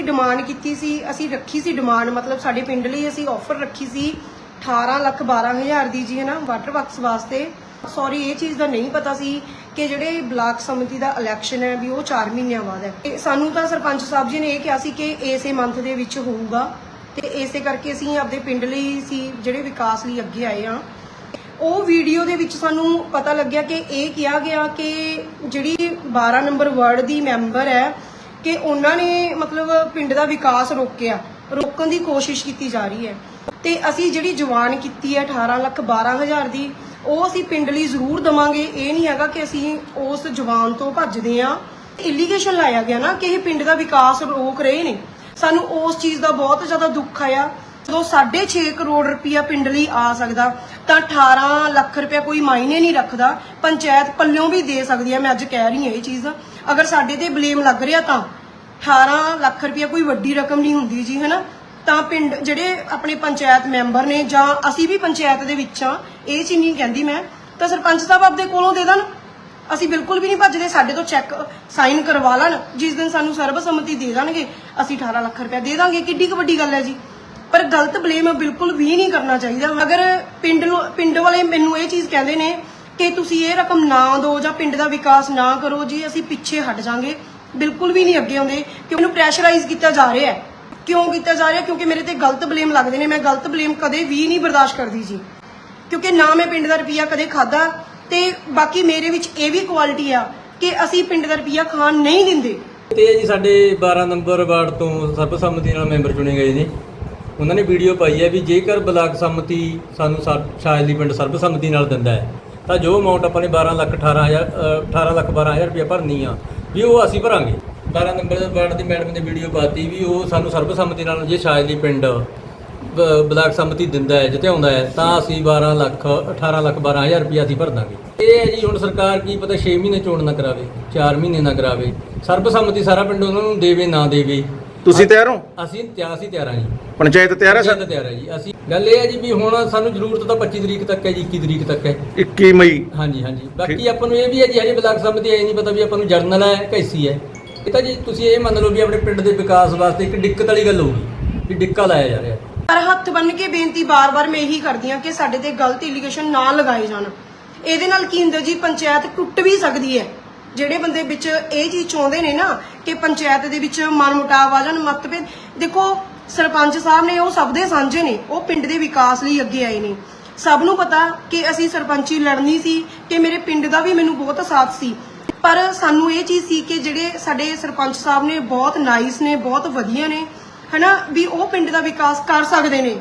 ਅਸੀਂ ਡਿਮਾਂਡ ਕੀਤੀ ਸੀ, ਅਸੀਂ ਰੱਖੀ ਸੀ ਡਿਮਾਂਡ ਮਤਲਬ ਸਾਡੇ ਪਿੰਡ ਲਈ ਅਸੀਂ ਆਫਰ ਰੱਖੀ ਸੀ 18 ਲੱਖ 12 ਹਜ਼ਾਰ ਦੀ ਜੀ ਹੈ ਨਾ ਵਾਟਰ ਵਰਕਸ ਵਾਸਤੇ। ਸੌਰੀ ਇਹ ਚੀਜ਼ ਦਾ ਨਹੀਂ ਪਤਾ ਸੀ ਕਿ ਜਿਹੜੇ ਬਲਾਕ ਸਮਿਤੀ ਦਾ ਇਲੈਕਸ਼ਨ ਹੈ ਵੀ ਉਹ 4 ਮਹੀਨਿਆਂ ਬਾਅਦ ਹੈ। ਤੇ ਸਾਨੂੰ ਤਾਂ ਸਰਪੰਚ ਸਾਹਿਬ ਜੀ ਨੇ ਇਹ ਕਿਹਾ ਸੀ ਕਿ ਇਸੇ ਮੰਥ ਦੇ ਵਿੱਚ ਹੋਊਗਾ। ਤੇ ਇਸੇ ਕਰਕੇ ਅਸੀਂ ਆਪਦੇ ਪਿੰਡ ਲਈ ਸੀ, ਜਿਹੜੇ ਵਿਕਾਸ ਲਈ ਅੱਗੇ ਆਏ ਆ ਉਹ ਵੀਡੀਓ ਦੇ ਵਿੱਚ ਸਾਨੂੰ ਪਤਾ ਲੱਗਿਆ ਕਿ ਇਹ ਕਿਹਾ ਗਿਆ ਕਿ ਜਿਹੜੀ 12 ਨੰਬਰ ਵਾਰਡ ਦੀ ਮੈਂਬਰ ਹੈ ਕਿ ਉਹਨਾਂ ਨੇ ਮਤਲਬ ਪਿੰਡ ਦਾ ਵਿਕਾਸ ਰੋਕਿਆ, ਰੋਕਣ ਦੀ ਕੋਸ਼ਿਸ਼ ਕੀਤੀ ਜਾ ਰਹੀ ਹੈ। ਤੇ ਅਸੀਂ ਜਿਹੜੀ ਜਵਾਨ ਕੀਤੀ ਹੈ 18 ਲੱਖ 12 ਹਜ਼ਾਰ ਦੀ, ਉਹ ਅਸੀਂ ਪਿੰਡ ਲਈ ਜ਼ਰੂਰ ਦਵਾਂਗੇ। ਇਹ ਨਹੀਂ ਹੈਗਾ ਕਿ ਅਸੀਂ ਉਸ ਜਵਾਨ ਤੋਂ ਭੱਜਦੇ ਆ ਇਲੀਗੇਸ਼ਨ ਲਾਇਆ ਗਿਆ ਨਾ ਕਿ ਇਹ ਪਿੰਡ ਦਾ ਵਿਕਾਸ ਰੋਕ ਰਹੇ ਨੇ। ਸਾਨੂੰ ਉਸ ਚੀਜ਼ ਦਾ ਬਹੁਤ ਜ਼ਿਆਦਾ ਦੁੱਖ ਆਇਆ। ਜਦੋਂ 6.5 ਕਰੋੜ ਰੁਪਇਆ ਪਿੰਡ ਲਈ ਆ ਸਕਦਾ, ਤਾਂ 18 ਲੱਖ ਰੁਪਇਆ ਕੋਈ ਮਾਇਨੇ ਨਹੀਂ ਰੱਖਦਾ। ਪੰਚਾਇਤ ਪੱਲਿਓਂ ਵੀ ਦੇ ਸਕਦੀ ਹੈ। ਮੈਂ ਅੱਜ ਕਹਿ ਰਹੀ ਹਾਂ ਇਹ ਚੀਜ਼। ਅਗਰ ਸਾਡੇ ਤੇ ਬਲੇਮ ਲੱਗ ਰਿਹਾ ਤਾਂ 18 ਲੱਖ ਰੁਪਇਆ ਕੋਈ ਵੱਡੀ ਰਕਮ ਨਹੀਂ ਹੁੰਦੀ ਜੀ, ਹੈਨਾ? ਤਾਂ ਪਿੰਡ ਜਿਹੜੇ ਆਪਣੇ ਪੰਚਾਇਤ ਮੈਂਬਰ ਨੇ ਜਾਂ ਅਸੀਂ ਵੀ ਪੰਚਾਇਤ ਦੇ ਵਿੱਚ ਆ ਇਹ ਚੀਜ਼ ਨਹੀਂ ਕਹਿੰਦੀ ਮੈਂ। ਤਾਂ ਸਰਪੰਚ ਸਾਹਿਬ ਆਪਦੇ ਕੋਲੋਂ ਦੇ ਦੇਣ। ਅਸੀਂ ਬਿਲਕੁਲ ਵੀ ਨਹੀਂ ਭੱਜਦੇ, ਸਾਡੇ ਤੋਂ ਚੈੱਕ ਸਾਈਨ ਕਰਵਾ ਲੈਣ। ਜਿਸ ਦਿਨ ਸਾਨੂੰ ਸਰਬਸੰਮਤੀ ਦੇ ਦੇਣਗੇ, ਅਸੀਂ 18 ਲੱਖ ਰੁਪਏ ਦੇ ਦਾਂਗੇ। ਕਿੱਡੀ ਕੁ ਵੱਡੀ ਗੱਲ ਹੈ ਜੀ। ਪਰ ਗਲਤ ਬਲੇਮ ਬਿਲਕੁਲ ਵੀ ਨਹੀਂ ਕਰਨਾ ਚਾਹੀਦਾ। ਅਗਰ ਪਿੰਡ ਨੂੰ ਪਿੰਡ ਵਾਲੇ ਮੈਨੂੰ ਇਹ ਚੀਜ਼ ਕਹਿੰਦੇ ਨੇ ਕਿ ਤੁਸੀਂ ਇਹ ਰਕਮ ਨਾ ਦਿਓ ਜਾਂ ਪਿੰਡ ਦਾ ਵਿਕਾਸ ਨਾ ਕਰੋ, ਜੀ ਅਸੀਂ ਪਿੱਛੇ ਹਟ ਜਾਾਂਗੇ। ਬਿਲਕੁਲ ਵੀ ਨਹੀਂ ਅੱਗੇ ਆਉਂਦੇ ਕਿ ਮੈਨੂੰ ਪ੍ਰੈਸ਼ਰਾਈਜ਼ ਕੀਤਾ ਜਾ ਰਿਹਾ ਹੈ। ਕਿਉਂ ਕੀਤਾ ਜਾ ਰਿਹਾ? ਕਿਉਂਕਿ ਮੇਰੇ ਤੇ ਗਲਤ ਬਲੇਮ ਲੱਗਦੇ ਨੇ। ਮੈਂ ਗਲਤ ਬਲੇਮ ਕਦੇ ਵੀ ਨਹੀਂ ਬਰਦਾਸ਼ਤ ਕਰਦੀ ਜੀ। ਕਿਉਂਕਿ ਨਾ ਮੈਂ ਪਿੰਡ ਦਾ ਰੁਪਈਆ ਕਦੇ ਖਾਦਾ ਤੇ ਬਾਕੀ ਮੇਰੇ ਵਿੱਚ ਇਹ ਵੀ ਕੁਆਲਿਟੀ ਆ ਕਿ ਅਸੀਂ ਪਿੰਡ ਦਾ ਰੁਪਈਆ ਖਾਣ ਨਹੀਂ ਦਿੰਦੇ। ਤੇ ਜੀ ਸਾਡੇ 12 ਨੰਬਰ ਵਾਰਡ ਤੋਂ ਸਰਬਸੰਮਤੀ ਨਾਲ ਮੈਂਬਰ ਚੁਣੇ ਗਏ ਨੇ। ਉਹਨਾਂ ਨੇ ਵੀਡੀਓ ਪਾਈ ਹੈ ਵੀ ਜੇਕਰ ਬਲਾਕ ਸੰਮਤੀ ਸਾਨੂੰ ਸਾ- ਸ਼ਾਇਦਲੀ ਪਿੰਡ ਸਰਬਸੰਮਤੀ ਨਾਲ ਦਿੰਦਾ ਹੈ। ਤਾਂ ਜੋ ਅਮਾਉਂਟ ਆਪਾਂ ਨੇ 12 ਲੱਖ 18 ਹਜ਼ਾਰ ਅ, 18 ਲੱਖ 12 ਹਜ਼ਾਰ ਰੁਪਏ ਭਰਨੀ ਆ ਵੀ ਉਹ ਅਸੀਂ ਭਰਾਂਗੇ। 12 ਨੰਬਰ ਵਾਰਡ ਦੀ ਮੈਡਮ ਨੇ ਵੀਡੀਓ ਪਾਤੀ ਵੀ ਉਹ ਸਾਨੂੰ ਸਰਬਸੰਮਤੀ ਨਾਲ ਜੇ ਸ਼ਾਇਦਲੀ ਪਿੰਡ ਬਲਾਕ ਸੰਮਤੀ ਦਿੰਦਾ ਹੈ ਜਿਤਾਉਂਦਾ ਹੈ ਤਾਂ ਅਸੀਂ 12 ਲੱਖ 18 ਲੱਖ 12 ਹਜ਼ਾਰ ਰੁਪਏ ਅਸੀਂ ਭਰ ਦਾਂਗੇ। ਇਹ ਹੈ ਜੀ ਹੁਣ ਸਰਕਾਰ ਕੀ ਪਤਾ 6 ਮਹੀਨੇ ਚੋਣ ਨਾ ਕਰਾਵੇ 4 ਮਹੀਨੇ ਨਾ ਕਰਾਵੇ। ਸਰਬਸੰਮਤੀ ਸਾਰਾ ਪਿੰਡ ਉਹਨਾਂ ਨੂੰ ਦੇਵੇ ਨਾ ਦੇਵੇ। ਤੁਸੀਂ ਤਿਆਰ ਹੋ? ਅਸੀਂ ਤਿਆਰ ਅਸੀਂ ਤਿਆਰ ਹਾਂ ਜੀ। ਪੰਚਾਇਤ ਤਿਆਰ ਹੈ ਸਰ? ਤਿਆਰ ਹੈ ਜੀ ਅਸੀਂ ਗੱਲ ਇਹ ਹੈ ਜੀ ਵੀ ਹੁਣ ਸਾਨੂੰ ਜ਼ਰੂਰਤ ਤਾਂ 25 ਤਰੀਕ ਤੱਕ ਹੈ ਜੀ 21 ਤਰੀਕ ਤੱਕ ਹੈ। 21 ਮਈ। ਹਾਂਜੀ ਹਾਂਜੀ। ਬਾਕੀ ਆਪਾਂ ਨੂੰ ਇਹ ਵੀ ਹੈ ਜੀ ਹਜੇ ਬਲਾਕ ਸੰਮਤੀ ਇਹ ਨਹੀਂ ਪਤਾ ਵੀ ਆਪਾਂ ਨੂੰ ਜਰਨਲ ਹੈ ਕੈਸੀ ਹੈ। ਇਹ ਤਾਂ ਜੀ ਤੁਸੀਂ ਇਹ ਮੰਨ ਲਓ ਵੀ ਆਪਣੇ ਪਿੰਡ ਦੇ ਵਿਕਾਸ ਵਾਸਤੇ ਇੱਕ ਦਿੱਕਤ ਵਾਲੀ ਗੱਲ ਹੋਊਗੀ ਵੀ ਡਿੱਕਾ ਲਾਇਆ ਜਾ ਰਿਹਾ। ਪਰ ਹੱਥ ਬੰਨ ਕੇ ਬੇਨਤੀ ਬਾਰ-ਬਾਰ ਮੈਂ ਇਹੀ ਕਰਦੀ ਹਾਂ ਕਿ ਸਾਡੇ ਤੇ ਗਲਤ ਇਲੀਗੇਸ਼ਨ ਨਾ ਲਗਾਏ ਜਾਣ। ਇਹਦੇ ਨਾਲ ਕੀ ਹੁੰਦਾ ਜੀ ਪੰਚਾਇਤ ਟੁੱਟ ਵੀ ਸਕਦੀ ਹੈ। ਜਿਹੜੇ ਬੰਦੇ ਵਿੱਚ ਇਹ ਚੀਜ਼ ਚਾਹੁੰਦੇ ਨੇ ਨਾ ਕਿ ਪੰਚਾਇਤ ਦੇ ਵਿੱਚ ਮਨਮੁਟਾਵ ਆ ਜਾਣ ਮਤਭੇਦ। ਦੇਖੋ ਸਰਪੰਚ ਸਾਹਿਬ ਨੇ, ਉਹ ਸਭ ਦੇ ਸਾਂਝੇ ਨੇ, ਉਹ ਪਿੰਡ ਦੇ ਵਿਕਾਸ ਲਈ ਅੱਗੇ ਆਏ ਨੇ। ਸਭ ਨੂੰ ਪਤਾ ਕਿ ਅਸੀਂ ਸਰਪੰਚੀ ਲੜਨੀ ਸੀ, ਕਿ ਮੇਰੇ ਪਿੰਡ ਦਾ ਵੀ ਮੈਨੂੰ ਬਹੁਤ ਸਾਥ ਸੀ। ਪਰ ਸਾਨੂੰ ਇਹ ਚੀਜ਼ ਸੀ ਕਿ ਜਿਹੜੇ ਸਾਡੇ ਸਰਪੰਚ ਸਾਹਿਬ ਨੇ, ਬਹੁਤ ਨਾਈਸ ਨੇ, ਬਹੁਤ ਵਧੀਆ ਨੇ, ਹਨਾ, ਵੀ ਉਹ ਪਿੰਡ ਦਾ ਵਿਕਾਸ ਕਰ ਸਕਦੇ ਨੇ।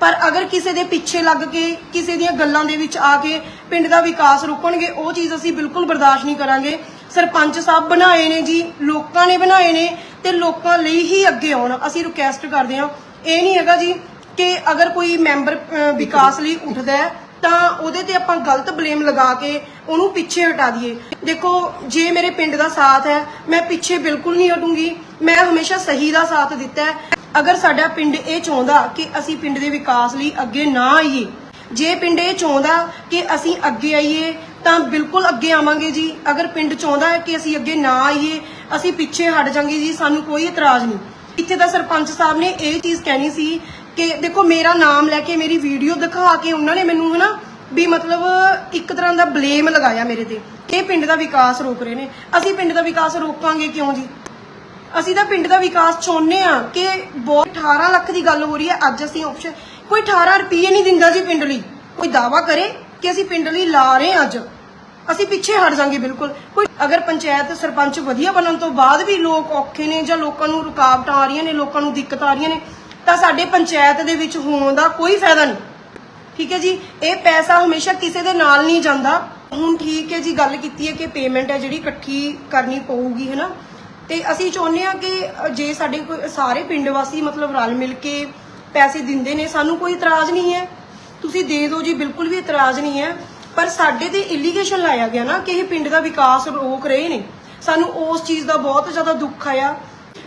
ਪਰ ਅਗਰ ਕਿਸੇ ਦੇ ਪਿੱਛੇ ਲੱਗ ਕੇ, ਕਿਸੇ ਦੀਆਂ ਗੱਲਾਂ ਦੇ ਵਿੱਚ ਆ ਕੇ ਪਿੰਡ ਦਾ ਵਿਕਾਸ ਰੋਕਣਗੇ, ਉਹ ਚੀਜ਼ ਅਸੀਂ ਬਿਲਕੁਲ ਬਰਦਾਸ਼ਤ ਨਹੀਂ ਕਰਾਂਗੇ। ਸਰਪੰਚ ਸਾਹਿਬ ਬਣਾਏ ਨੇ ਜੀ, ਲੋਕਾਂ ਨੇ ਬਣਾਏ ਨੇ ਤੇ ਲੋਕਾਂ ਲਈ ਹੀ ਅੱਗੇ ਆਉਣ। ਅਸੀਂ ਰਿਕੁਐਸਟ ਕਰਦੇ ਹਾਂ। ਇਹ ਨਹੀਂ ਹੈਗਾ ਜੀ ਕਿ ਅਗਰ ਕੋਈ ਮੈਂਬਰ ਵਿਕਾਸ ਲਈ ਉੱਠਦਾ ਹੈ, ਤਾਂ ਉਹਦੇ ਤੇ ਆਪਾਂ ਗਲਤ ਬਲੇਮ ਲਗਾ ਕੇ ਉਹਨੂੰ ਪਿੱਛੇ ਹਟਾ ਦਈਏ। ਦੇਖੋ, ਜੇ ਮੇਰੇ ਪਿੰਡ ਦਾ ਸਾਥ ਹੈ, ਮੈਂ ਪਿੱਛੇ ਬਿਲਕੁਲ ਨਹੀਂ ਹਟੂੰਗੀ। ਮੈਂ ਹਮੇਸ਼ਾ ਸਹੀ ਦਾ ਸਾਥ ਦਿੱਤਾ ਹੈ। ਅਗਰ ਸਾਡਾ ਪਿੰਡ ਇਹ ਚਾਹੁੰਦਾ ਕਿ ਅਸੀਂ ਪਿੰਡ ਦੇ ਵਿਕਾਸ ਲਈ ਅੱਗੇ ਨਾ ਆਈਏ, ਜੇ ਪਿੰਡ ਇਹ ਚਾਹੁੰਦਾ ਕਿ ਅਸੀਂ ਅੱਗੇ ਆਈਏ, ਤਾਂ ਬਿਲਕੁਲ ਅੱਗੇ ਆਵਾਂਗੇ ਜੀ। ਅਗਰ ਪਿੰਡ ਚਾਹੁੰਦਾ ਹੈ ਕਿ ਅਸੀਂ ਅੱਗੇ ਨਾ ਆਈਏ ਅਸੀਂ ਪਿੱਛੇ ਹਟ ਜਾਾਂਗੇ ਜੀ, ਸਾਨੂੰ ਕੋਈ ਇਤਰਾਜ਼ ਨਹੀਂ। ਇੱਥੇ ਦਾ ਸਰਪੰਚ ਸਾਹਿਬ ਨੇ ਇਹ ਚੀਜ਼ ਕਹਿਣੀ ਸੀ ਕਿ ਦੇਖੋ ਮੇਰਾ ਨਾਮ ਲੈ ਕੇ ਮੇਰੀ ਵੀਡੀਓ ਦਿਖਾ ਕੇ ਉਹਨਾਂ ਨੇ ਮੈਨੂੰ ਹਨਾ ਵੀ ਮਤਲਬ ਇੱਕ ਤਰ੍ਹਾਂ ਦਾ ਬਲੇਮ ਲਗਾਇਆ ਮੇਰੇ ਤੇ। ਇਹ ਪਿੰਡ ਦਾ ਵਿਕਾਸ ਰੋਕ ਰਹੇ ਨੇ। ਅਸੀਂ ਪਿੰਡ ਦਾ ਵਿਕਾਸ ਰੋਕਾਂਗੇ ਕਿਉਂ ਜੀ? ਅਸੀਂ ਤਾਂ ਪਿੰਡ ਦਾ ਵਿਕਾਸ ਚਾਹੁੰਦੇ ਆ ਕਿ ਬਹੁਤ 18 ਲੱਖ ਦੀ ਗੱਲ ਹੋ ਰਹੀ ਹੈ, ਅੱਜ ਅਸੀਂ ਆਪਸ਼ਨ ਕੋਈ 18 ਰੁਪਏ ਨਹੀਂ ਦਿੰਦਾ ਜੀ ਪਿੰਡ ਲਈ। ਕੋਈ ਦਾਵਾ ਕਰੇ ਕਿ ਅਸੀਂ ਪਿੰਡ ਲਈ ਲਾ ਰਹੇ ਅੱਜ। ਅਸੀਂ ਪਿੱਛੇ ਹਟ ਜਾਾਂਗੇ, ਬਿਲਕੁਲ। ਕੋਈ ਅਗਰ ਪੰਚਾਇਤ ਸਰਪੰਚ ਵਧੀਆ ਬਣਨ ਤੋਂ ਬਾਅਦ ਵੀ ਲੋਕ ਔਖੇ ਨੇ ਜਾਂ ਲੋਕਾਂ ਨੂੰ ਰੁਕਾਵਟਾਂ ਆ ਰਹੀਆਂ ਨੇ, ਲੋਕਾਂ ਨੂੰ ਦਿੱਕਤ ਆ ਰਹੀਆਂ ਨੇ, ਤਾਂ ਸਾਡੇ ਪੰਚਾਇਤ ਦੇ ਵਿੱਚ ਹੋਣ ਦਾ ਕੋਈ ਫਾਇਦਾ ਨਹੀਂ। ਠੀਕ ਹੈ ਜੀ? ਇਹ ਪੈਸਾ ਹਮੇਸ਼ਾ ਕਿਸੇ ਦੇ ਨਾਲ ਨਹੀਂ ਜਾਂਦਾ। ਹੁਣ ਠੀਕ ਹੈ ਜੀ, ਗੱਲ ਕੀਤੀ ਹੈ ਕਿ ਪੇਮੈਂਟ ਹੈ ਜਿਹੜੀ ਇਕੱਠੀ ਕਰਨੀ ਪਊਗੀ ਹੈਨਾ ਤੇ ਅਸੀਂ ਚਾਹੁੰਦੇ ਹਾਂ ਕਿ ਜੇ ਸਾਡੇ ਕੋਈ ਸਾਰੇ ਪਿੰਡ ਵਾਸੀ ਮਤਲਬ ਰਲ ਮਿਲ ਕੇ ਪੈਸੇ ਦਿੰਦੇ ਨੇ, ਸਾਨੂੰ ਕੋਈ ਇਤਰਾਜ਼ ਨਹੀਂ ਹੈ। ਤੁਸੀਂ ਦੇ ਦਿਓ ਜੀ, ਬਿਲਕੁਲ ਵੀ ਇਤਰਾਜ਼ ਨਹੀਂ ਹੈ। ਪਰ ਸਾਡੇ ਤੇ ਇਲੀਗੇਸ਼ਨ ਲਾਇਆ ਗਿਆ ਨਾ ਕਿ ਇਹ ਪਿੰਡ ਦਾ ਵਿਕਾਸ ਰੋਕ ਰਹੇ ਨੇ। ਸਾਨੂੰ ਉਸ ਚੀਜ਼ ਦਾ ਬਹੁਤ ਜ਼ਿਆਦਾ ਦੁੱਖ ਆਇਆ।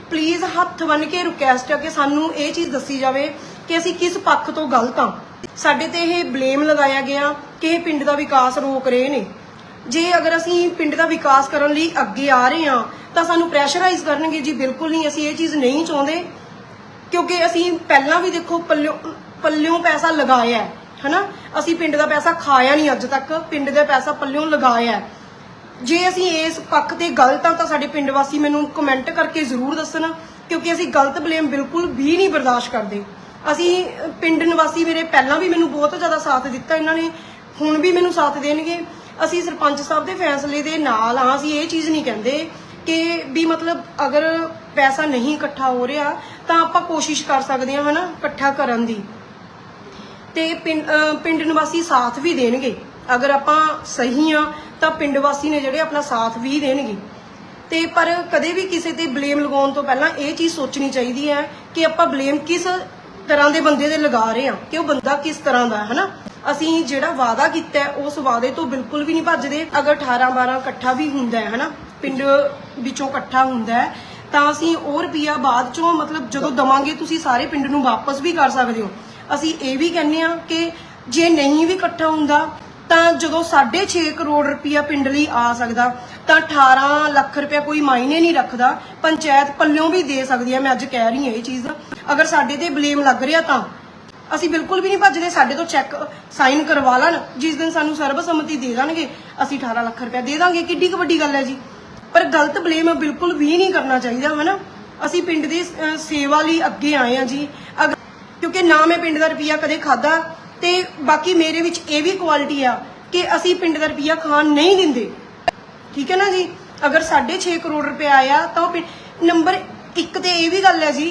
ਪਲੀਜ਼ ਹੱਥ ਬੰਨ ਕੇ ਰਿਕੁਐਸਟ ਆ ਕਿ ਸਾਨੂੰ ਇਹ ਚੀਜ਼ ਦੱਸੀ ਜਾਵੇ ਕਿ ਅਸੀਂ ਕਿਸ ਪੱਖ ਤੋਂ ਗਲਤ ਆ ਸਾਡੇ ਤੇ ਇਹ ਬਲੇਮ ਲਗਾਇਆ ਗਿਆ ਕਿ ਇਹ ਪਿੰਡ ਦਾ ਵਿਕਾਸ ਰੋਕ ਰਹੇ ਨੇ। ਜੇ ਅਗਰ ਅਸੀਂ ਪਿੰਡ ਦਾ ਵਿਕਾਸ ਕਰਨ ਲਈ ਅੱਗੇ ਆ ਰਹੇ ਹਾਂ, ਤਾਂ ਸਾਨੂੰ ਪ੍ਰੈਸ਼ਰਾਈਜ਼ ਕਰਨਗੇ। ਜੀ, ਬਿਲਕੁਲ ਨਹੀਂ, ਅਸੀਂ ਇਹ ਚੀਜ਼ ਨਹੀਂ ਚਾਹੁੰਦੇ। ਕਿਉਂਕਿ ਅਸੀਂ ਪਹਿਲਾਂ ਵੀ ਦੇਖੋ ਪੱਲਿਓ ਪੱਲਿਓਂ ਪੈਸਾ ਲਗਾਇਆ ਹਨਾ? ਅਸੀਂ ਪਿੰਡ ਦਾ ਪੈਸਾ ਖਾਇਆ ਨਹੀਂ ਅੱਜ ਤੱਕ, ਪਿੰਡ ਦਾ ਪੈਸਾ ਪੱਲਿਓਂ ਲਗਾਇਆ ਜੇ ਅਸੀਂ ਇਸ ਪੱਖ ਤੇ ਗਲਤ ਆ ਤਾਂ ਸਾਡੇ ਪਿੰਡ ਵਾਸੀ ਮੈਨੂੰ ਕਮੈਂਟ ਕਰਕੇ ਜ਼ਰੂਰ ਦੱਸਣ, ਕਿਉਂਕਿ ਅਸੀਂ ਗਲਤ ਬਲੇਮ ਬਿਲਕੁਲ ਵੀ ਨਹੀਂ ਬਰਦਾਸ਼ਤ ਕਰਦੇ। ਅਸੀਂ ਪਿੰਡ ਨਿਵਾਸੀ ਮੇਰੇ ਪਹਿਲਾਂ ਵੀ ਮੈਨੂੰ ਬਹੁਤ ਜ਼ਿਆਦਾ ਸਾਥ ਦਿੱਤਾ ਇਹਨਾਂ ਨੇ, ਹੁਣ ਵੀ ਮੈਨੂੰ ਸਾਥ ਦੇਣਗੇ। ਅਸੀਂ ਸਰਪੰਚ ਸਾਹਿਬ ਦੇ ਫੈਸਲੇ ਦੇ ਨਾਲ ਆ ਅਸੀਂ ਇਹ ਚੀਜ਼ ਨਹੀਂ ਕਹਿੰਦੇ ਕਿ ਵੀ ਮਤਲਬ ਅਗਰ ਪੈਸਾ ਨਹੀਂ ਇਕੱਠਾ ਹੋ ਰਿਹਾ, ਤਾਂ ਆਪਾਂ ਕੋਸ਼ਿਸ਼ ਕਰ ਸਕਦੇ ਹਾਂ ਹਨਾ, ਇਕੱਠਾ ਕਰਨ ਦੀ। ਤੇ ਪਿੰਡ ਅਹ ਪਿੰਡ ਨਿਵਾਸੀ ਸਾਥ ਵੀ ਦੇਣਗੇ। ਅਗਰ ਆਪਾਂ ਸਹੀ ਆ ਤਾਂ ਪਿੰਡ ਵਾਸੀ ਨੇ ਜਿਹੜੇ ਆਪਣਾ ਸਾਥ ਵੀ ਦੇਣਗੇ। ਤੇ ਪਰ ਕਦੇ ਵੀ ਕਿਸੇ ਤੇ ਬਲੇਮ ਲਗਾਉਣ ਤੋਂ ਪਹਿਲਾਂ ਇਹ ਚੀਜ਼ ਸੋਚਣੀ ਚਾਹੀਦੀ ਹੈ ਕਿ ਆਪਾਂ ਬਲੇਮ ਕਿਸ ਤਰ੍ਹਾਂ ਦੇ ਬੰਦੇ ਦੇ ਲਗਾ ਰਹੇ ਆ ਕਿ ਉਹ ਬੰਦਾ ਕਿਸ ਤਰ੍ਹਾਂ ਦਾ ਹੈ ਹਨਾ? ਅਸੀਂ ਜਿਹੜਾ ਵਾਅਦਾ ਕੀਤਾ ਹੈ, ਉਸ ਵਾਅਦੇ ਤੋਂ ਬਿਲਕੁਲ ਵੀ ਨਹੀਂ ਭੱਜਦੇ। ਅਗਰ 18 12 ਇਕੱਠਾ ਵੀ ਹੁੰਦਾ ਹੈ ਹਨਾ? ਪਿੰਡ ਵਿੱਚੋਂ ਇਕੱਠਾ ਹੁੰਦਾ ਹੈ ਤਾਂ ਅਸੀਂ ਉਹ ਰੁਪਿਆ ਬਾਅਦ ਚੋਂ ਮਤਲਬ ਜਦੋਂ ਦਵਾਂਗੇ ਤੁਸੀਂ ਸਾਰੇ ਪਿੰਡ ਨੂੰ ਵਾਪਸ ਵੀ ਕਰ ਸਕਦੇ ਹੋ। ਅਸੀਂ ਇਹ ਵੀ ਕਹਿੰਦੇ ਆ ਕਿ ਜੇ ਨਹੀਂ ਵੀ ਇਕੱਠਾ ਹੁੰਦਾ, ਤਾਂ ਜਦੋਂ 6.5 ਕਰੋੜ ਰੁਪਇਆ ਪਿੰਡ ਲਈ ਆ ਸਕਦਾ, ਤਾਂ 18 ਲੱਖ ਰੁਪਇਆ ਕੋਈ ਮਾਇਨੇ ਨਹੀਂ ਰੱਖਦਾ, ਪੰਚਾਇਤ ਪੱਲਿਓਂ ਵੀ ਦੇ ਸਕਦੀ ਹੈ, ਮੈਂ ਅੱਜ ਕਹਿ ਰਹੀ ਹਾਂ ਇਹ ਚੀਜ਼। ਅਗਰ ਸਾਡੇ ਤੇ ਬਲੇਮ ਲੱਗ ਰਿਹਾ ਤਾਂ ਅਸੀਂ ਬਿਲਕੁਲ ਵੀ ਨਹੀਂ ਭੱਜਦੇ, ਸਾਡੇ ਤੋਂ ਚੈੱਕ ਸਾਈਨ ਕਰਵਾ ਲੈਣ, ਜਿਸ ਦਿਨ ਸਾਨੂੰ ਸਰਬਸੰਮਤੀ ਦੇ ਦੇਣਗੇ, ਅਸੀਂ 18 ਲੱਖ ਰੁਪਇਆ ਦੇ ਦਾਂਗੇ। ਕਿੱਡੀ ਕੁ ਵੱਡੀ ਗੱਲ ਹੈ ਜੀ। ਪਰ ਗਲਤ ਬਲੇਮ ਬਿਲਕੁਲ ਵੀ ਨਹੀਂ ਕਰਨਾ ਚਾਹੀਦਾ, ਹਨਾ? ਅਸੀਂ ਪਿੰਡ ਦੀ ਸੇਵਾ ਲਈ ਅੱਗੇ ਆਏ ਆ ਜੀ। ਕਿਉਂਕਿ ਨਾ ਮੈਂ ਪਿੰਡ ਦਾ ਰੁਪਈਆ ਕਦੇ ਖਾਦਾ ਤੇ ਬਾਕੀ ਮੇਰੇ ਵਿੱਚ ਇਹ ਵੀ ਕੁਆਲਿਟੀ ਆ ਕਿ ਅਸੀਂ ਪਿੰਡ ਦਾ ਰੁਪਿਆ ਖਾਣ ਨਹੀਂ ਦਿੰਦੇ। ਠੀਕ ਹੈ ਨਾ ਜੀ? ਅਗਰ 6.5 ਕਰੋੜ ਰੁਪਏ ਆਇਆ ਤਾਂ ਉਹ ਨੰਬਰ 1 ਤੇ ਇਹ ਵੀ ਗੱਲ ਹੈ ਜੀ,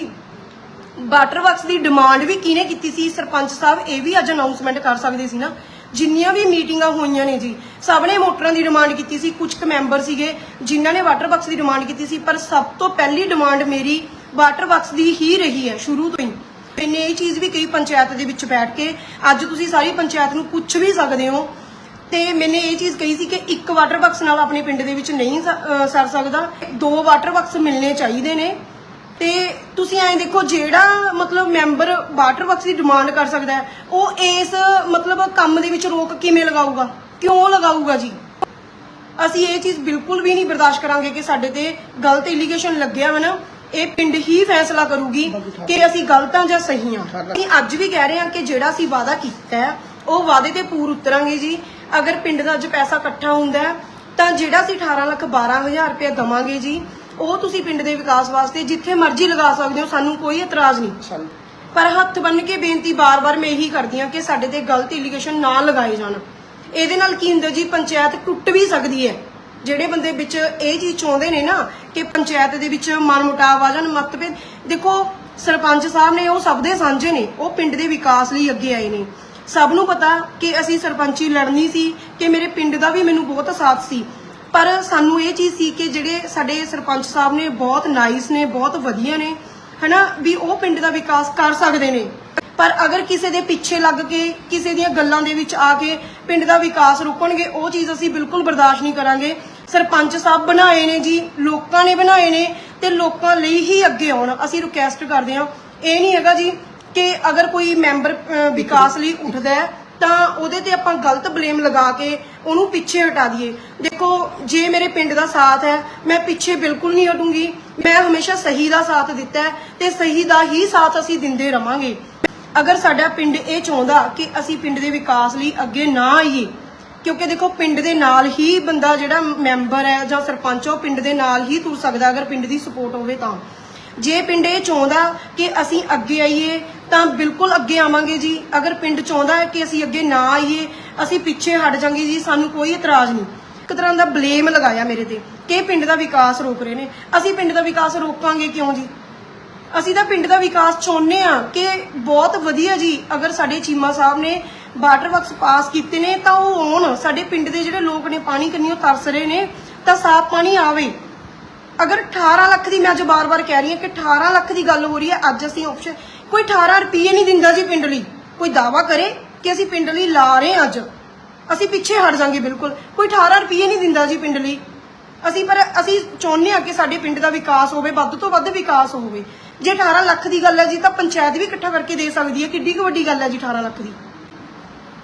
ਵਾਟਰ ਵਰਕਸ ਦੀ ਡਿਮਾਂਡ ਵੀ ਕਿਹਨੇ ਕੀਤੀ ਸੀ? ਸਰਪੰਚ ਸਾਹਿਬ ਇਹ ਵੀ ਅੱਜ ਅਨਾਉਂਸਮੈਂਟ ਕਰ ਸਕਦੇ ਸੀ ਨਾ। ਜਿੰਨੀਆਂ ਵੀ ਮੀਟਿੰਗਾਂ ਹੋਈਆਂ ਨੇ ਜੀ, ਸਭ ਨੇ ਮੋਟਰਾਂ ਦੀ ਡਿਮਾਂਡ ਕੀਤੀ ਸੀ, ਕੁਝ ਕੁ ਮੈਂਬਰ ਸੀਗੇ ਜਿਨ੍ਹਾਂ ਨੇ ਵਾਟਰ ਵਰਕਸ ਦੀ ਡਿਮਾਂਡ ਕੀਤੀ ਸੀ, ਪਰ ਸਭ ਤੋਂ ਪਹਿਲੀ ਡਿਮਾਂਡ ਮੇਰੀ ਵਾਟਰ ਵਰਕਸ ਦੀ ਹੀ ਰਹੀ ਹੈ, ਸ਼ੁਰੂ ਤੋਂ ਹੀ। ਮੈਨੇ ਇਹ ਚੀਜ਼ ਵੀ ਕਹੀ ਪੰਚਾਇਤ ਦੇ ਵਿੱਚ ਬੈਠ ਕੇ ਅੱਜ ਤੁਸੀਂ ਸਾਰੀ ਪੰਚਾਇਤ ਨੂੰ ਪੁੱਛ ਵੀ ਸਕਦੇ ਹੋ ਤੇ ਮੈਨੇ ਇਹ ਚੀਜ਼ ਕਹੀ ਸੀ ਕਿ ਇੱਕ ਵਾਟਰ ਬਾਕਸ ਨਾਲ ਆਪਣੇ ਪਿੰਡ ਦੇ ਵਿੱਚ ਨਹੀਂ ਸਰ ਸਕਦਾ। ਦੋ ਵਾਟਰ ਬਾਕਸ ਮਿਲਣੇ ਚਾਹੀਦੇ ਨੇ। ਤੇ ਤੁਸੀਂ ਐਂ ਦੇਖੋ, ਜਿਹੜਾ ਮਤਲਬ ਮੈਂਬਰ ਵਾਟਰ ਬਾਕਸ ਦੀ ਡਿਮਾਂਡ ਕਰ ਸਕਦਾ ਉਹ ਇਸ ਮਤਲਬ ਕੰਮ ਦੇ ਵਿੱਚ ਰੋਕ ਕਿਵੇਂ ਲਗਾਊਗਾ? ਕਿਉਂ ਲਗਾਊਗਾ ਜੀ? ਅਸੀਂ ਇਹ ਚੀਜ਼ ਬਿਲਕੁਲ ਵੀ ਨਹੀਂ ਬਰਦਾਸ਼ਤ ਕਰਾਂਗੇ ਕਿ ਸਾਡੇ ਤੇ ਗਲਤ ਇਲੀਗੇਸ਼ਨ ਲੱਗਿਆ ਵਾ ਨਾ। ਇਹ ਪਿੰਡ ਹੀ ਫੈਸਲਾ ਕਰੂਗੀ ਕਿ ਅਸੀਂ ਗਲਤ ਜਾਂ ਸਹੀ ਹਾਂ ਅਸੀਂ ਅੱਜ ਵੀ ਕਹਿ ਰਹੇ ਹਾਂ ਕਿ ਜਿਹੜਾ ਅਸੀਂ ਵਾਅਦਾ ਕੀਤਾ ਹੈ ਉਹ ਵਾਅਦੇ ਤੇ ਪੂਰ ਉਤਰਾਂਗੇ ਜੀ। ਅਗਰ ਪਿੰਡ ਦਾ ਅੱਜ ਪੈਸਾ ਇਕੱਠਾ ਹੁੰਦਾ ਹੈ, ਤਾਂ ਜਿਹੜਾ ਅਸੀਂ 18 ਲੱਖ 12000 ਰੁਪਏ ਦਵਾਂਗੇ ਜੀ ਉਹ ਤੁਸੀਂ ਪਿੰਡ ਦੇ ਵਿਕਾਸ ਵਾਸਤੇ ਜਿੱਥੇ ਮਰਜ਼ੀ ਲਗਾ ਸਕਦੇ ਹੋ ਸਾਨੂੰ ਕੋਈ ਇਤਰਾਜ਼ ਨਹੀਂ। ਪਰ ਹੱਥ ਬੰਨ ਕੇ ਬੇਨਤੀ ਬਾਰ-ਬਾਰ ਮੈਂ ਇਹੀ ਕਰਦੀ ਹਾਂ ਕਿ ਸਾਡੇ ਤੇ ਗਲਤ ਇਲੀਗੇਸ਼ਨ ਨਾ ਲਗਾਏ ਜਾਣ। ਇਹਦੇ ਨਾਲ ਕੀ ਹੁੰਦਾ ਜੀ ਪੰਚਾਇਤ ਟੁੱਟ ਵੀ ਸਕਦੀ ਹੈ। ਜਿਹੜੇ ਬੰਦੇ ਵਿੱਚ ਇਹ ਚੀਜ਼ ਚਾਹੁੰਦੇ ਨੇ ਨਾ ਕਿ ਪੰਚਾਇਤ ਦੇ ਵਿੱਚ ਮਨਮੁਟਾਵ ਆ ਜਾਣ ਮਤਭੇਦ ਦੇਖੋ ਸਰਪੰਚ ਸਾਹਿਬ ਨੇ ਉਹ ਸਭ ਦੇ ਸਾਂਝੇ ਨੇ, ਉਹ ਪਿੰਡ ਦੇ ਵਿਕਾਸ ਲਈ ਅੱਗੇ ਆਏ ਨੇ। ਸਭ ਨੂੰ ਪਤਾ ਕਿ ਅਸੀਂ ਸਰਪੰਚੀ ਲੜਨੀ ਸੀ, ਕਿ ਮੇਰੇ ਪਿੰਡ ਦਾ ਵੀ ਮੈਨੂੰ ਬਹੁਤ ਸਾਥ ਸੀ। ਪਰ ਸਾਨੂੰ ਇਹ ਚੀਜ਼ ਸੀ ਕਿ ਜਿਹੜੇ ਸਾਡੇ ਸਰਪੰਚ ਸਾਹਿਬ ਨੇ ਬਹੁਤ ਨਾਈਸ ਨੇ, ਬਹੁਤ ਵਧੀਆ ਨੇ, ਹਨਾ, ਵੀ ਉਹ ਪਿੰਡ ਦਾ ਵਿਕਾਸ ਕਰ ਸਕਦੇ ਨੇ। ਪਰ ਅਗਰ ਕਿਸੇ ਦੇ ਪਿੱਛੇ ਲੱਗ ਕੇ, ਕਿਸੇ ਦੀਆਂ ਗੱਲਾਂ ਦੇ ਵਿੱਚ ਆ ਕੇ ਪਿੰਡ ਦਾ ਵਿਕਾਸ ਰੁਕਣਗੇ, ਉਹ ਚੀਜ਼ ਅਸੀਂ ਬਿਲਕੁਲ ਬਰਦਾਸ਼ਤ ਨਹੀਂ ਕਰਾਂਗੇ। ਸਰਪੰਚ ਸਾਹਿਬ ਬਣਾਏ ਨੇ ਜੀ, ਲੋਕਾਂ ਨੇ ਬਣਾਏ ਨੇ ਤੇ ਲੋਕਾਂ ਲਈ ਹੀ ਅੱਗੇ ਆਉਣ। ਅਸੀਂ ਰਿਕੁਐਸਟ ਕਰਦੇ ਹਾਂ। ਇਹ ਨਹੀਂ ਹੈਗਾ ਜੀ ਕਿ ਅਗਰ ਕੋਈ ਮੈਂਬਰ ਵਿਕਾਸ ਲਈ ਉੱਠਦਾ ਹੈ, ਤਾਂ ਉਹਦੇ ਤੇ ਆਪਾਂ ਗਲਤ ਬਲੇਮ ਲਗਾ ਕੇ ਉਹਨੂੰ ਪਿੱਛੇ ਹਟਾ ਦਈਏ। ਦੇਖੋ, ਜੇ ਮੇਰੇ ਪਿੰਡ ਦਾ ਸਾਥ ਹੈ, ਮੈਂ ਪਿੱਛੇ ਬਿਲਕੁਲ ਨਹੀਂ ਹਟੂੰਗੀ। ਮੈਂ ਹਮੇਸ਼ਾ ਸਹੀ ਦਾ ਸਾਥ ਦਿੱਤਾ ਹੈ ਤੇ ਸਹੀ ਦਾ ਹੀ ਸਾਥ ਅਸੀਂ ਦਿੰਦੇ ਰਵਾਂਗੇ। ਅਗਰ ਸਾਡਾ ਪਿੰਡ ਇਹ ਚਾਹੁੰਦਾ ਕਿ ਅਸੀਂ ਪਿੰਡ ਦੇ ਵਿਕਾਸ ਲਈ ਅੱਗੇ ਨਾ ਆਈਏ ਕਿਉਂਕਿ ਦੇਖੋ ਪਿੰਡ ਦੇ ਨਾਲ ਹੀ ਬੰਦਾ ਜਿਹੜਾ ਮੈਂਬਰ ਹੈ ਜਾਂ ਸਰਪੰਚ ਉਹ ਪਿੰਡ ਦੇ ਨਾਲ ਹੀ ਤੁਰ ਸਕਦਾ ਅਗਰ ਪਿੰਡ ਦੀ ਸਪੋਰਟ ਹੋਵੇ ਤਾਂ। ਜੇ ਪਿੰਡ ਇਹ ਚਾਹੁੰਦਾ ਕਿ ਅਸੀਂ ਅੱਗੇ ਆਈਏ, ਤਾਂ ਬਿਲਕੁਲ ਅੱਗੇ ਆਵਾਂਗੇ ਜੀ। ਅਗਰ ਪਿੰਡ ਚਾਹੁੰਦਾ ਹੈ ਕਿ ਅਸੀਂ ਅੱਗੇ ਨਾ ਆਈਏ, ਅਸੀਂ ਪਿੱਛੇ ਹਟ ਜਾਾਂਗੇ ਜੀ, ਸਾਨੂੰ ਕੋਈ ਇਤਰਾਜ਼ ਨਹੀਂ। ਇੱਕ ਤਰ੍ਹਾਂ ਦਾ ਬਲੇਮ ਲਗਾਇਆ ਮੇਰੇ ਤੇ ਕਿ ਪਿੰਡ ਦਾ ਵਿਕਾਸ ਰੋਕ ਰਹੇ ਨੇ। ਅਸੀਂ ਪਿੰਡ ਦਾ ਵਿਕਾਸ ਰੋਕਾਂਗੇ ਕਿਉਂ ਜੀ? ਅਸੀਂ ਤਾਂ ਪਿੰਡ ਦਾ ਵਿਕਾਸ ਚਾਹੁੰਦੇ ਆ ਕਿ ਬਹੁਤ ਵਧੀਆ ਜੀ, ਅਗਰ ਸਾਡੇ ਚੀਮਾ ਸਾਹਿਬ ਨੇ ਵਾਟਰ ਵਰਕਸ ਪਾਸ ਕੀਤੇ ਨੇ, ਤਾਂ ਉਹ ਆਉਣ। ਸਾਡੇ ਪਿੰਡ ਦੇ ਜਿਹੜੇ ਲੋਕ ਨੇ, ਪਾਣੀ ਕੰਨੀਓ ਤਰਸ ਰਹੇ ਨੇ, ਤਾਂ ਸਾਫ਼ ਪਾਣੀ ਆਵੇ। ਅਗਰ 18 ਲੱਖ ਦੀ, ਮੈਂ ਅੱਜ ਬਾਰ-ਬਾਰ ਕਹਿ ਰਹੀ ਹਾਂ ਕਿ 18 ਲੱਖ ਦੀ ਗੱਲ ਹੋ ਰਹੀ ਹੈ, ਅੱਜ ਅਸੀਂ ਆਪਸ਼ਨ ਕੋਈ 18 ਰੁਪਏ ਨਹੀਂ ਦਿੰਦਾ ਜੀ ਪਿੰਡ ਲਈ। ਕੋਈ ਦਾਵਾ ਕਰੇ ਕਿ ਅਸੀਂ ਪਿੰਡ ਲਈ ਲਾ ਰਹੇ ਅੱਜ। ਅਸੀਂ ਪਿੱਛੇ ਹਟ ਜਾਾਂਗੇ, ਬਿਲਕੁਲ। ਕੋਈ 18 ਰੁਪਏ ਨਹੀਂ ਦਿੰਦਾ ਜੀ ਪਿੰਡ ਲਈ। ਅਸੀਂ ਪਰ ਅਸੀਂ ਚਾਹੁੰਦੇ ਹਾਂ ਕਿ ਸਾਡੇ ਪਿੰਡ ਦਾ ਵਿਕਾਸ ਹੋਵੇ, ਵੱਧ ਤੋਂ ਵੱਧ ਵਿਕਾਸ ਹੋਵੇ। ਜੇ 18 ਲੱਖ ਦੀ ਗੱਲ ਹੈ ਜੀ, ਤਾਂ ਪੰਚਾਇਤ ਵੀ ਇਕੱਠਾ ਕਰਕੇ ਦੇ ਸਕਦੀ ਹੈ। ਕਿੱਡੀ ਕੁ ਵੱਡੀ ਗੱਲ ਹੈ ਜੀ 18 ਲੱਖ ਦੀ।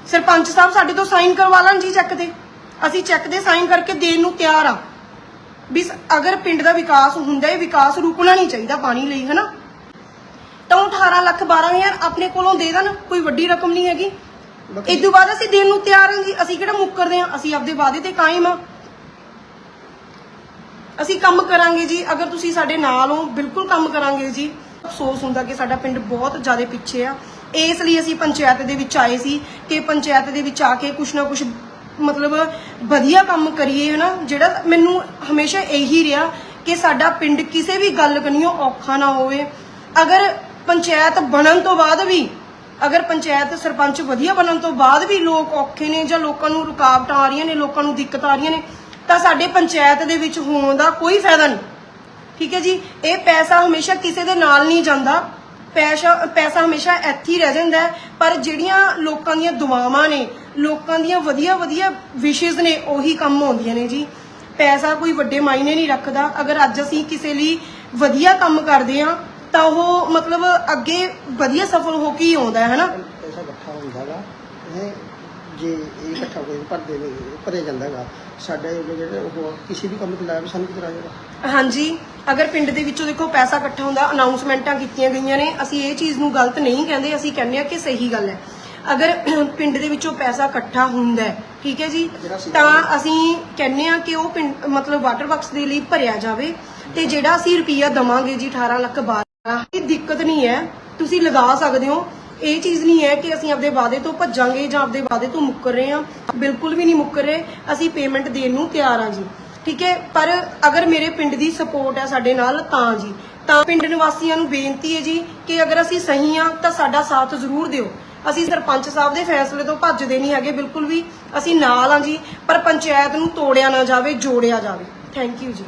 ਸਰਪੰਚ ਸਾਹਿਬ ਸਾਡੇ ਤੋਂ ਸਾਈਨ ਕਰਵਾ ਲੈਣ ਜੀ ਚੈੱਕ ਤੇ ਅਸੀਂ ਚੈੱਕ ਦੇ ਸਾਈਨ ਕਰਕੇ ਦੇਣ ਨੂੰ ਤਿਆਰ ਆ। ਵੀ ਅਗਰ ਪਿੰਡ ਦਾ ਵਿਕਾਸ ਹੁੰਦਾ ਹੈ ਵਿਕਾਸ ਰੁਕਣਾ ਨਹੀਂ ਚਾਹੀਦਾ ਪਾਣੀ ਲਈ ਹਨਾ? ਤਾਂ ਉਹ 18 ਲੱਖ 12000 ਆਪਣੇ ਕੋਲੋਂ ਦੇ ਦੇਣ ਕੋਈ ਵੱਡੀ ਰਕਮ ਨਹੀਂ ਹੈਗੀ। ਇਸ ਤੋਂ ਬਾਅਦ ਅਸੀਂ ਦੇਣ ਨੂੰ ਤਿਆਰ ਹਾਂ ਜੀ। ਅਸੀਂ ਕਿਹੜਾ ਮੁੱਕਰਦੇ ਹਾਂ ਅਸੀਂ ਆਪਦੇ ਵਾਅਦੇ ਤੇ ਕਾਇਮ ਆ। ਅਸੀਂ ਕੰਮ ਕਰਾਂਗੇ ਜੀ। ਅਗਰ ਤੁਸੀਂ ਸਾਡੇ ਨਾਲ ਹੋ ਬਿਲਕੁਲ ਕੰਮ ਕਰਾਂਗੇ ਜੀ। ਅਫਸੋਸ ਹੁੰਦਾ ਕਿ ਸਾਡਾ ਪਿੰਡ ਬਹੁਤ ਜ਼ਿਆਦਾ ਪਿੱਛੇ ਆ। ਇਸ ਲਈ ਅਸੀਂ ਪੰਚਾਇਤ ਦੇ ਵਿੱਚ ਆਏ ਸੀ ਕਿ ਪੰਚਾਇਤ ਦੇ ਵਿੱਚ ਆ ਕੇ ਕੁਛ ਨਾ ਕੁਛ ਮਤਲਬ ਵਧੀਆ ਕੰਮ ਕਰੀਏ, ਹਨਾ? ਜਿਹੜਾ ਮੈਨੂੰ ਹਮੇਸ਼ਾ ਇਹੀ ਰਿਹਾ ਕਿ ਸਾਡਾ ਪਿੰਡ ਕਿਸੇ ਵੀ ਗੱਲ ਕਨੀਓ ਔਖਾ ਨਾ ਹੋਵੇ। ਅਗਰ ਪੰਚਾਇਤ ਬਣਨ ਤੋਂ ਬਾਅਦ ਵੀ, ਅਗਰ ਪੰਚਾਇਤ ਸਰਪੰਚ ਵਧੀਆ ਬਣਨ ਤੋਂ ਬਾਅਦ ਵੀ ਲੋਕ ਔਖੇ ਨੇ ਜਾਂ ਲੋਕਾਂ ਨੂੰ ਰੁਕਾਵਟਾਂ ਆ ਰਹੀਆਂ ਨੇ, ਲੋਕਾਂ ਨੂੰ ਦਿੱਕਤ ਆ ਰਹੀਆਂ ਨੇ, ਤਾਂ ਸਾਡੇ ਪੰਚਾਇਤ ਦੇ ਵਿੱਚ ਹੋਣ ਦਾ ਕੋਈ ਫਾਇਦਾ ਨਹੀਂ। ਠੀਕ ਹੈ ਜੀ? ਇਹ ਪੈਸਾ ਹਮੇਸ਼ਾ ਕਿਸੇ ਦੇ ਨਾਲ ਨਹੀਂ ਜਾਂਦਾ। ਪੈਸਾ ਪੈਸਾ ਹਮੇਸ਼ਾ ਇੱਥੇ ਹੀ ਰਹਿ ਜਾਂਦਾ ਪਰ ਜਿਹੜੀਆਂ ਲੋਕਾਂ ਦੀਆਂ ਦੁਆਵਾਂ ਨੇ ਲੋਕਾਂ ਦੀਆਂ ਵਧੀਆ ਵਧੀਆ ਵਿਸ਼ੇਸ ਨੇ ਉਹੀ ਕੰਮ ਆਉਂਦੀਆਂ ਨੇ ਜੀ। ਪੈਸਾ ਕੋਈ ਵੱਡੇ ਮਾਇਨੇ ਨਹੀਂ ਰੱਖਦਾ। ਅਗਰ ਅੱਜ ਅਸੀਂ ਕਿਸੇ ਲਈ ਵਧੀਆ ਕੰਮ ਕਰਦੇ ਆ ਤਾਂ ਉਹ ਮਤਲਬ ਅੱਗੇ ਵਧੀਆ ਸਫਲ ਹੋ ਕੇ ਹੀ ਆਉਂਦਾ ਹੈ ਹਨਾ? ਪੈਸਾ ਇਕੱਠਾ ਹੁੰਦਾ ਗਾ। ਇਹ ਜੇ ਇਹ ਇਕੱਠਾ ਕੋਈ ਭਰਦੇ ਨੇ ਭਰਿਆ ਜਾਂਦਾ ਗਾ ਸਾਡੇ ਜਿਹੜੇ ਉਹ ਕਿਸੇ ਵੀ ਕੰਮ ਤੇ ਲਾਇਆ ਵੀ ਸਾਨੂੰ ਕਿਤੇ ਜਾਏਗਾ ਹਾਂਜੀ। ਅਗਰ ਪਿੰਡ ਦੇ ਵਿੱਚੋਂ ਦੇਖੋ ਪੈਸਾ ਇਕੱਠਾ ਹੁੰਦਾ ਅਨਾਉਂਸਮੈਂਟਾਂ ਕੀਤੀਆਂ ਗਈਆਂ ਨੇ, ਅਸੀਂ ਇਹ ਚੀਜ਼ ਨੂੰ ਗਲਤ ਨਹੀਂ ਕਹਿੰਦੇ, ਅਸੀਂ ਕਹਿੰਦੇ ਆ ਕਿ ਸਹੀ ਗੱਲ ਹੈ। ਅਗਰ ਪਿੰਡ ਦੇ ਵਿੱਚੋਂ ਪੈਸਾ ਇਕੱਠਾ ਹੁੰਦਾ ਠੀਕ ਹੈ ਜੀ, ਤਾਂ ਅਸੀਂ ਕਹਿੰਦੇ ਆ ਕਿ ਉਹ ਮਤਲਬ ਵਾਟਰ ਬਾਕਸ ਦੇ ਲਈ ਭਰਿਆ ਜਾਵੇ ਤੇ ਜਿਹੜਾ ਅਸੀਂ ਰੁਪਈਆ ਦਵਾਂਗੇ ਜੀ 18 ਲੱਖ 12 ਇਹ ਦਿੱਕਤ ਨਹੀਂ ਹੈ। ਤੁਸੀਂ ਲਗਾ ਸਕਦੇ ਹੋ, ਇਹ ਚੀਜ਼ ਨਹੀਂ ਹੈ ਕਿ ਅਸੀਂ ਆਪਦੇ ਵਾਅਦੇ ਤੋਂ ਭੱਜਾਂਗੇ ਜਾਂ ਆਪਦੇ ਵਾਅਦੇ ਤੋਂ ਮੁੱਕਰ ਰਹੇ ਹਾਂ। ਬਿਲਕੁਲ ਵੀ ਨਹੀਂ ਮੁੱਕਰ ਰਹੇ, ਅਸੀਂ ਪੇਮੈਂਟ ਦੇਣ ਨੂੰ ਤਿਆਰ ਹਾਂ ਜੀ। ਠੀਕ ਹੈ, ਪਰ ਅਗਰ ਮੇਰੇ ਪਿੰਡ ਦੀ ਸਪੋਰਟ ਹੈ ਸਾਡੇ ਨਾਲ, ਤਾਂ ਜੀ। ਤਾਂ ਪਿੰਡ ਨਿਵਾਸੀਆਂ ਨੂੰ ਬੇਨਤੀ ਹੈ ਜੀ ਕਿ ਅਗਰ ਅਸੀਂ ਸਹੀ ਹਾਂ, ਤਾਂ ਸਾਡਾ ਸਾਥ ਜ਼ਰੂਰ ਦਿਓ। ਅਸੀਂ ਸਰਪੰਚ ਸਾਹਿਬ ਦੇ ਫੈਸਲੇ ਤੋਂ ਭੱਜਦੇ ਨਹੀਂ ਹੈਗੇ, ਬਿਲਕੁਲ ਵੀ। ਅਸੀਂ ਨਾਲ ਹਾਂ ਜੀ, ਪਰ ਪੰਚਾਇਤ ਨੂੰ ਤੋੜਿਆ ਨਾ ਜਾਵੇ, ਜੋੜਿਆ ਜਾਵੇ। ਥੈਂਕ ਯੂ ਜੀ।